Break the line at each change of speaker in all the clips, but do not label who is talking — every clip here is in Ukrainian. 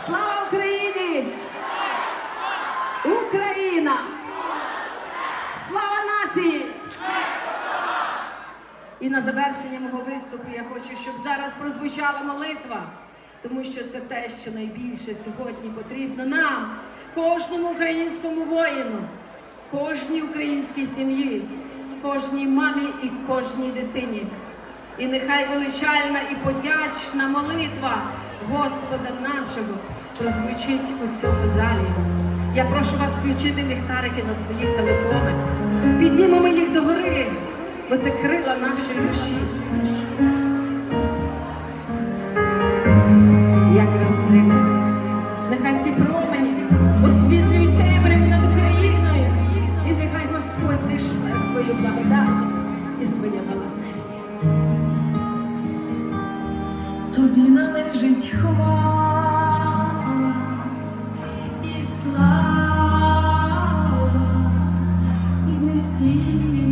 Слава Україні! Україна! Слава нації! І на завершення мого виступу я хочу, щоб зараз прозвучала молитва, тому що це те, що найбільше сьогодні потрібно нам, кожному українському воїну, кожній українській сім'ї, кожній мамі і кожній дитині. І нехай величальна і подячна молитва Господа нашого прозвучить у цьому залі. Я прошу вас включити ліхтарики на своїх телефонах. Піднімемо їх догори, бо це крила нашої душі. Як красиво. Нехай ці промені освітлюють темряву над Україною. І нехай Господь зійшле свою благодать і своє милосердя тобі належить хвала і слава, і несіння.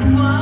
one.